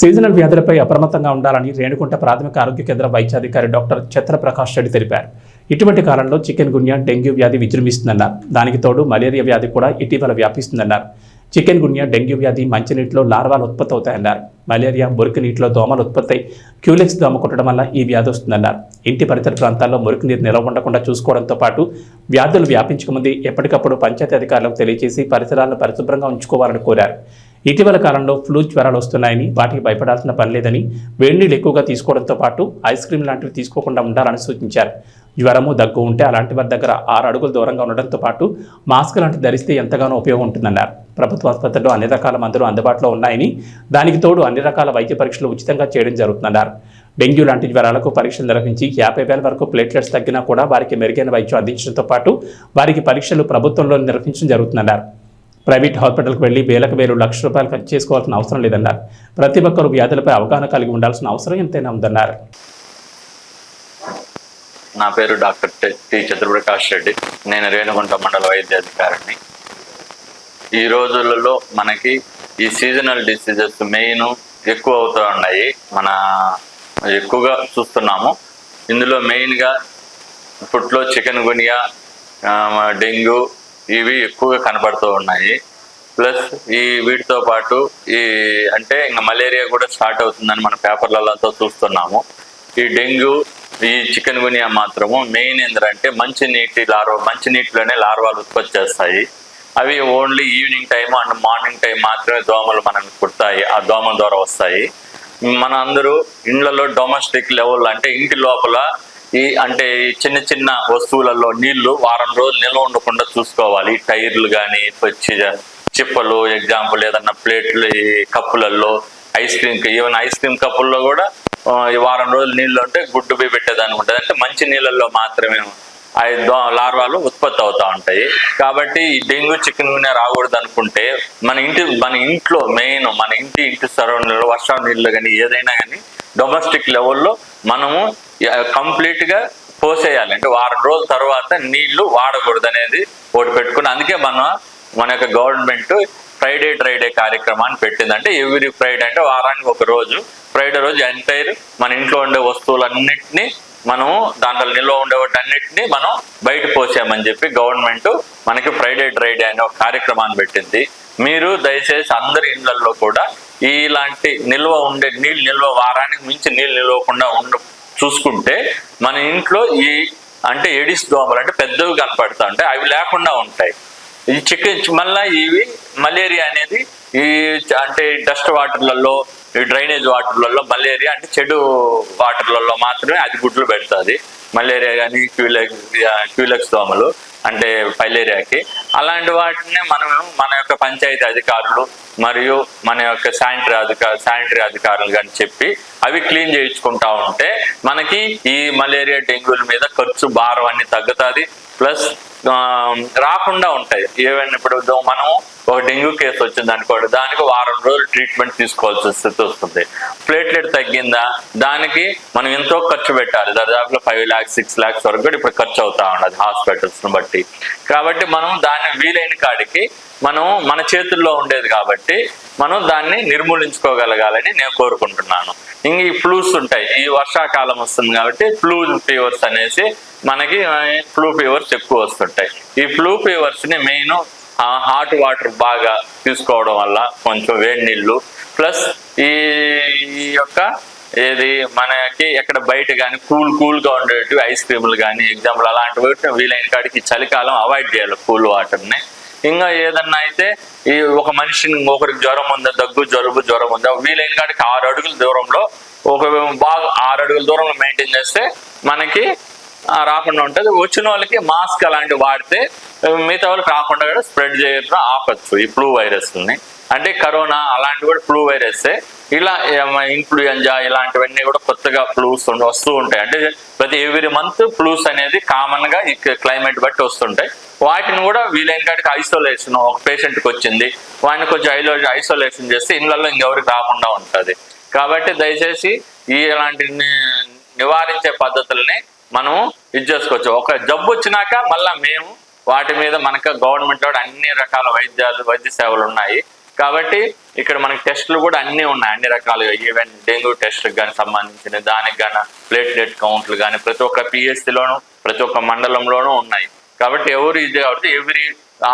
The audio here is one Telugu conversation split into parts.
సీజనల్ వ్యాధులపై అప్రమత్తంగా ఉండాలని రేణుకుంట ప్రాథమిక ఆరోగ్య కేంద్ర వైద్యాధికారి డాక్టర్ ఛత్రప్రకాష్ రెడ్డి తెలిపారు. ఇటువంటి కాలంలో చికెన్ గున్యా డెంగ్యూ వ్యాధి విజృంభిస్తుందన్నారు. దానికి తోడు మలేరియా వ్యాధి కూడా ఇటీవల వ్యాపిస్తుందన్నారు. చికెన్ గున్యా డెంగ్యూ వ్యాధి మంచినీటిలో లార్వాలు ఉత్పత్తి అవుతాయన్నారు మలేరియా మురికి నీటిలో దోమలు ఉత్పత్తి అయి క్యూలెక్స్ దోమ కొట్టడం వల్ల ఈ వ్యాధి వస్తుందన్నారు. ఇంటి పరిసర ప్రాంతాల్లో మురికి నీరు నిల్వ ఉండకుండా చూసుకోవడంతో పాటు వ్యాధులు వ్యాపించకముందే ఎప్పటికప్పుడు పంచాయతీ అధికారులకు తెలియజేసి పరిసరాలను పరిశుభ్రంగా ఉంచుకోవాలని కోరారు. ఇటీవల కాలంలో ఫ్లూ జ్వరాలు వస్తున్నాయని వాటికి భయపడాల్సిన పని లేదని వేడి నీళ్ళు ఎక్కువగా తీసుకోవడంతో పాటు ఐస్ క్రీమ్ లాంటివి తీసుకోకుండా ఉండాలని సూచించారు. జ్వరము దగ్గు ఉంటే అలాంటి వారి దగ్గర ఆరు అడుగులు దూరంగా ఉండడంతో పాటు మాస్క్ లాంటివి ధరిస్తే ఎంతగానో ఉపయోగం ఉంటుందన్నారు. ప్రభుత్వ ఆసుపత్రిలో అన్ని రకాల మందులు అందుబాటులో ఉన్నాయని దానికి తోడు అన్ని రకాల వైద్య పరీక్షలు ఉచితంగా చేయడం జరుగుతుందన్నారు. డెంగ్యూ లాంటి జ్వరాలకు పరీక్షలు నిర్వహించి యాభై వేల వరకు ప్లేట్లెట్స్ తగ్గినా కూడా వారికి మెరుగైన వైద్యం అందించడంతో పాటు వారికి పరీక్షలు ప్రభుత్వంలో నిర్వహించడం జరుగుతుందన్నారు. ప్రైవేట్ హాస్పిటల్కి వెళ్ళి వేలకు వేలు లక్ష రూపాయలు ఖర్చు చేసుకోవాల్సిన అవసరం లేదన్నారు. ప్రతి ఒక్కరూ వ్యాధులపై అవగాహన కలిగి ఉండాల్సిన అవసరం ఎంతైనా ఉందన్నారు. నా పేరు doctor T T Chandraprakash Reddy. నేను రేణుగుంట మండల వైద్యాధికారిని. ఈ రోజులలో మనకి ఈ సీజనల్ డిసీజెస్ మెయిన్ ఎక్కువ అవుతూ ఉన్నాయి. మన ఎక్కువగా చూస్తున్నాము. ఇందులో మెయిన్గా ఫుట్లో చికెన్ గునియా డెంగ్యూ ఇవి ఎక్కువగా కనబడుతూ ఉన్నాయి. ప్లస్ ఈ వీటితో పాటు ఈ అంటే ఇంకా మలేరియా కూడా స్టార్ట్ అవుతుందని మన పేపర్లలో చూస్తున్నాము. ఈ డెంగ్యూ ఈ చికెన్ గునియా మాత్రము మెయిన్ ఏంటంటే మంచి నీటి లార్వ మంచి నీటిలోనే లార్వాలు ఉత్పత్తి చేస్తాయి. అవి only evening time and morning time మాత్రమే దోమలు మనకు కుడతాయి ఆ దోమల ద్వారా వస్తాయి. మన అందరూ ఇండ్లలో డొమెస్టిక్ లెవెల్ అంటే ఇంటి లోపల ఈ అంటే ఈ చిన్న చిన్న వస్తువులలో నీళ్ళు వారం రోజులు నిల్వ ఉండకుండా చూసుకోవాలి. టైర్లు కానీ చిప్పలు ఎగ్జాంపుల్ ఏదన్నా ప్లేట్లు ఈ కప్పులలో ice cream even ice cream కప్పుల్లో కూడా ఈ వారం రోజులు నీళ్ళు ఉంటే గుడ్డు పోయి పెట్టేదానికి ఉంటుంది. అంటే మంచి నీళ్ళల్లో మాత్రమే ఆ దో లార్వాలు ఉత్పత్తి అవుతా ఉంటాయి. కాబట్టి ఈ డెంగ్యూ చికెన్ గునే రాకూడదు అనుకుంటే మన ఇంటి మన ఇంట్లో మెయిన్ మన ఇంటి ఇంటి సరౌండింగ్లో వర్షం నీళ్ళు కానీ ఏదైనా కానీ డొమెస్టిక్ లెవెల్లో మనము కంప్లీట్గా పోసేయాలి. అంటే వారం రోజుల తర్వాత నీళ్ళు వాడకూడదు అనేది ఒకటి పెట్టుకుని అందుకే మన మన యొక్క గవర్నమెంట్ ఫ్రైడే డ్రైడే కార్యక్రమాన్ని పెట్టింది అంటే ఎవ్రీ ఫ్రైడే అంటే వారానికి ఒక రోజు ఫ్రైడే రోజు ఎంటైర్ మన ఇంట్లో ఉండే వస్తువులన్నింటినీ మనము దాంట్లో నిల్వ ఉండే వాటన్నిటిని మనం బయట పోసామని చెప్పి గవర్నమెంట్ మనకి ఫ్రైడే డ్రైడే అనే ఒక కార్యక్రమాన్ని పెట్టింది. మీరు దయచేసి అందరి ఇళ్ళలో కూడా ఇలాంటి నిల్వ ఉండే నీళ్ళు నిల్వ వారానికి మించి నీళ్ళు నిల్వకుండా ఉండ చూసుకుంటే మన ఇంట్లో ఈ అంటే ఎడిస్ దోమలు అంటే పెద్దవి కనపడతా ఉంటాయి. అవి లేకుండా ఉంటాయి. ఈ చికెన్ మళ్ళీ ఇవి మలేరియా అనేది ఈ అంటే డస్ట్ వాటర్లలో ఈ డ్రైనేజ్ వాటర్లలో మలేరియా అంటే చెడు వాటర్లలో మాత్రమే అది గుడ్లు పెడుతుంది. మలేరియా కానీ క్యూలెక్స్ క్యూలెక్స్ దోమలు. అంటే ఫైలేరియాకి అలాంటి వాటిని మనం మన యొక్క పంచాయతీ అధికారులు మరియు మన యొక్క శానిటరీ అధికార శానిటరీ అధికారులు కానీ చెప్పి అవి క్లీన్ చేయించుకుంటా ఉంటే మనకి ఈ మలేరియా డెంగ్యూల మీద ఖర్చు భారం అన్ని తగ్గుతుంది. ప్లస్ రాకుండా ఉంటాయి. ఏమైనా ఇప్పుడు మనం ఒక డెంగ్యూ కేసు వచ్చింది అనుకోండి దానికి వారం రోజులు ట్రీట్మెంట్ తీసుకోవాల్సిన స్థితి వస్తుంది. ప్లేట్లెట్ దానికి మనం ఎంతో ఖర్చు పెట్టాలి. దాదాపులో ఫైవ్ ల్యాక్స్ సిక్స్ ల్యాక్స్ వరకు కూడా ఇప్పుడు ఖర్చు అవుతా ఉండదు హాస్పిటల్స్ను బట్టి. కాబట్టి మనం దాన్ని వీలైన కాడికి మనం మన చేతుల్లో ఉండేది కాబట్టి మనం దాన్ని నిర్మూలించుకోగలగాలని నేను కోరుకుంటున్నాను. ఇంక ఈ ఫ్లూస్ ఉంటాయి. ఈ వర్షాకాలం వస్తుంది కాబట్టి ఫ్లూ ఫీవర్స్ అనేసి మనకి ఫ్లూ ఫీవర్స్ ఎక్కువ వస్తుంటాయి. ఈ ఫ్లూ ఫీవర్స్ని మెయిన్ హాట్ వాటర్ బాగా తీసుకోవడం వల్ల కొంచెం వేడి నీళ్ళు ప్లస్ ఈ ఈ యొక్క ఏది? మనకి ఎక్కడ బయట కానీ కూల్ కూల్గా ఉండేటివి ఐస్ క్రీములు కానీ ఎగ్జాంపుల్ అలాంటివి వీలైన కాడికి చలికాలం అవాయిడ్ చేయాలి కూల్ వాటర్ని. ఇంకా ఏదన్నా అయితే ఈ ఒక మనిషిని ఒకరికి జ్వరం ఉందా దగ్గు జలుబు జ్వరం ఉందా వీలైన కాడికి ఆరు అడుగుల దూరంలో ఒక బాగా ఆరు అడుగుల దూరంలో మెయింటైన్ చేస్తే మనకి రాకుండా ఉంటుంది. వచ్చిన వాళ్ళకి మాస్క్ అలాంటివి వాడితే మిగతా వాళ్ళకి రాకుండా కూడా స్ప్రెడ్ చేయడం ఆపచ్చు ఈ ఫ్లూ వైరస్ని. అంటే కరోనా అలాంటివి కూడా ఫ్లూ వైరస్. ఇలా ఇన్ఫ్లుయెంజా ఇలాంటివన్నీ కూడా కొత్తగా ఫ్లూస్ వస్తూ ఉంటాయి. అంటే ప్రతి ఎవ్రీ మంత్ ఫ్లూస్ అనేది కామన్గా ఈ క్లైమేట్ బట్టి వస్తుంటాయి. వాటిని కూడా వీలైన కాడికి ఐసోలేషన్ ఒక పేషెంట్కి వచ్చింది. వాడిని కొంచెం ఐలో ఐసోలేషన్ చేస్తే ఇళ్ళల్లో ఇంకెవరికి రాకుండా ఉంటుంది. కాబట్టి దయచేసి ఈ ఇలాంటి నివారించే పద్ధతుల్ని మనం ఇది చేసుకోవచ్చు. ఒక జబ్బు వచ్చినాక మళ్ళా మేము వాటి మీద మనకు గవర్నమెంట్ అన్ని రకాల వైద్యాలు వైద్య సేవలు ఉన్నాయి. కాబట్టి ఇక్కడ మనకి టెస్టులు కూడా అన్నీ ఉన్నాయి. అన్ని రకాలుగా ఈవెన్ డెంగ్యూ టెస్ట్ కానీ సంబంధించిన దానికి కానీ ప్లేట్లెట్ కౌంట్లు కానీ ప్రతి ఒక్క పిఎస్సిలోను ప్రతి ఒక్క మండలంలోనూ ఉన్నాయి. కాబట్టి ఎవరు ఇది కాబట్టి ఎవ్రీ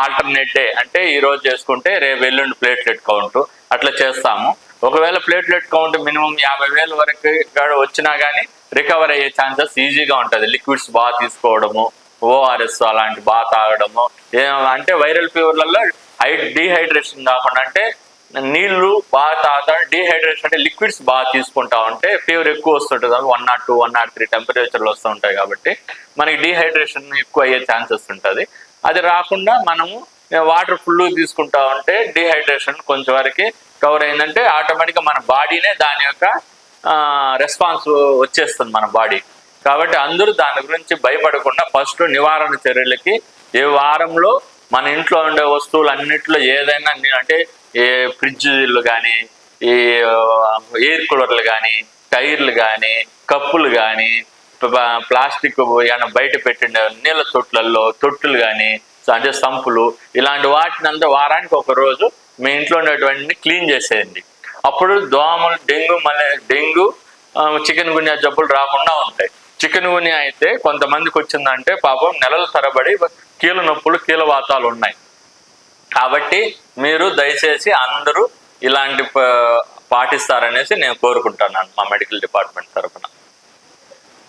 ఆల్టర్నేట్ డే అంటే ఈ రోజు చేసుకుంటే రేపు ఎల్లుండి ప్లేట్లెట్ కౌంట్. అట్లా చేస్తాము. ఒకవేళ ప్లేట్లెట్ కౌంట్ మినిమం యాభై వేల వరకు గాడ వచ్చినా కానీ రికవర్ అయ్యే ఛాన్సెస్ ఈజీగా ఉంటుంది. లిక్విడ్స్ బాగా తీసుకోవడము ఓఆర్ఎస్ అలాంటి బాగా తాగడము అంటే వైరల్ ఫీవర్లలో హై డీహైడ్రేషన్ కాకుండా అంటే నీళ్ళు బాగా తాగుతా డీహైడ్రేషన్ అంటే లిక్విడ్స్ బాగా తీసుకుంటా ఉంటే ఫీవర్ ఎక్కువ వస్తుంటుంది. One nought two one nought three టెంపరేచర్లు వస్తూ ఉంటాయి కాబట్టి మనకి డీహైడ్రేషన్ ఎక్కువ అయ్యే ఛాన్సెస్ ఉంటుంది. అది రాకుండా మనము వాటర్ ఫుల్ తీసుకుంటా ఉంటే డీహైడ్రేషన్ కొంచెం వరకు కవర్ అయిందంటే ఆటోమేటిక్గా మన బాడీనే దాని యొక్క రెస్పాన్స్ వచ్చేస్తుంది మన బాడీ. కాబట్టి అందరూ దాని గురించి భయపడకుండా ఫస్ట్ నివారణ చర్యలకి ఏ వారంలో మన ఇంట్లో ఉండే వస్తువులు అన్నిట్లో ఏదైనా అంటే ఏ ఫ్రిడ్జ్లు కానీ ఈ ఎయిర్ కూలర్లు కానీ టైర్లు కానీ కప్పులు కానీ ప్లాస్టిక్ ఏమైనా బయట పెట్టిన నీళ్ళ తొట్లల్లో తొట్టులు కానీ అంటే సంపులు ఇలాంటి వాటిని అంతా వారానికి ఒక రోజు మీ ఇంట్లో ఉండేటువంటి క్లీన్ చేసేయండి. అప్పుడు దోమలు డెంగ్యూ మలే డెంగ్యూ చికెన్ గున్యా జబ్బులు రాకుండా ఉంటాయి. చికెన్ గున్యా అయితే కొంతమందికి వచ్చిందంటే పాపం నెలల తరబడి కీళ్ళ నొప్పులు కీళ్ళ వాతాలు ఉన్నాయి. కాబట్టి మీరు దయచేసి అందరూ ఇలాంటి పాటిస్తారనేసి నేను కోరుకుంటున్నాను మా మెడికల్ డిపార్ట్మెంట్ తరఫున